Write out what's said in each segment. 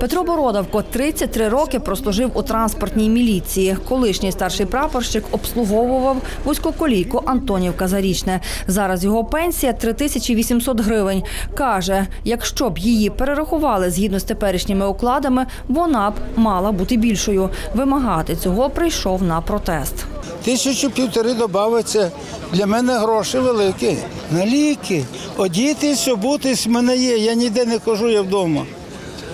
Петро Бородавко 33 роки прослужив у транспортній міліції. Колишній старший прапорщик обслуговував вузькоколійку Антонівка Зарічне. Зараз його пенсія 3800 гривень. Каже, якщо б її перерахували згідно з теперішніми окладами, вона б мала бути більшою. Вимагати цього прийшов на протест. Тисячу півтори додається. Для мене гроші великі. На ліки. Одітись, обутись в мене є. Я ніде не хожу, я вдома.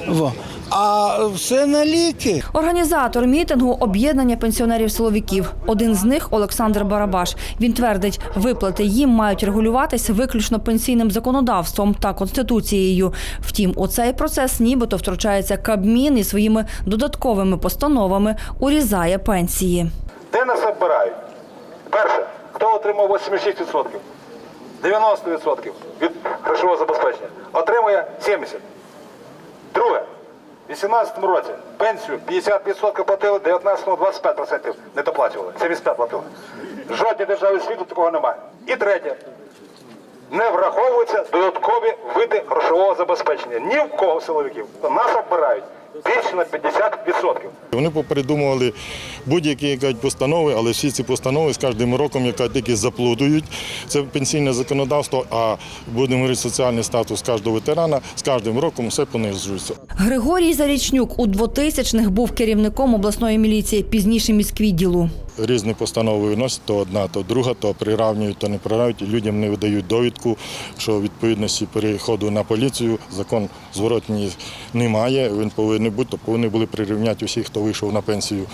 Во. А все на ліки. Організатор мітингу об'єднання пенсіонерів силовиків. Один з них Олександр Барабаш. Він твердить, виплати їм мають регулюватися виключно пенсійним законодавством та конституцією. Втім, у цей процес нібито втручається Кабмін і своїми додатковими постановами урізає пенсії. Де нас обирають? Перше, хто отримав 86%, 90% від грошового забезпечення, отримує 70%. Друге, у 2018 році пенсію 50% платили, 19-му 25% не доплачували. 75 платили. Жодній державі світу такого немає. І третє, не враховуються додаткові види грошового забезпечення. Ні в кого силовиків. Нас обирають більше на 50%. Вони попридумували будь-які як постанови, але всі ці постанови з кожним роком яка тільки заплутують. Це пенсійне законодавство, а будемо говорити, соціальний статус кожного ветерана з кожним роком все понижується. Григорій Зарічнюк у 2000-х був керівником обласної міліції, пізніше міськвідділу. Різні постанови виносять, то одна, то друга, то приравнюють, то не приравнюють. І Людям не видають довідку, що відповідності переходу на поліцію закон зворотній немає. Він повинен бути, то повинні були прирівняти усіх, хто вийшов на пенсію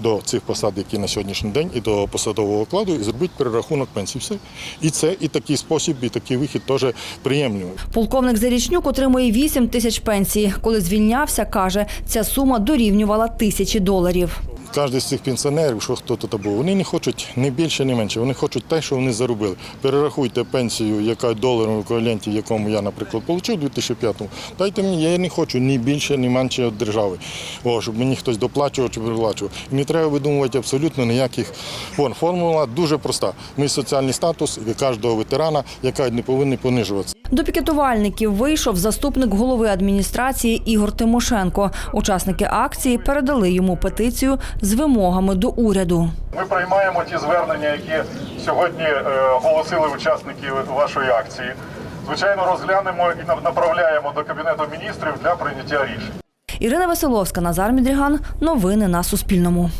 до цих посад, які на сьогоднішній день, і до посадового окладу, і зробити перерахунок пенсії. Все. І це і такий спосіб, і такий вихід теж приємний. Полковник Зарічнюк отримує 8 тисяч пенсій. Коли звільнявся, каже, ця сума дорівнювала тисячі доларів. Кожен з цих пенсіонерів, що хто тут був, вони не хочуть ні більше, ні менше. Вони хочуть те, що вони заробили. Перерахуйте пенсію, яка доларом еквіваленті, якому я, наприклад, отримав у 2005-му. Дайте мені, я не хочу ні більше, ні менше від держави. О, щоб мені хтось доплачував чи переплачував. І не треба видумувати абсолютно ніяких. Вон, формула дуже проста. Ми соціальний статус кожного ветерана, яка не повинна понижуватися. До пікетувальників вийшов заступник голови адміністрації Ігор Тимошенко. Учасники акції передали йому петицію з вимогами до уряду. Ми приймаємо ті звернення, які сьогодні е, оголосили учасники вашої акції. Звичайно, розглянемо і на- направляємо до кабінету міністрів для прийняття рішень. Ірина Василовська, Назар Мідріган. Новини на Суспільному.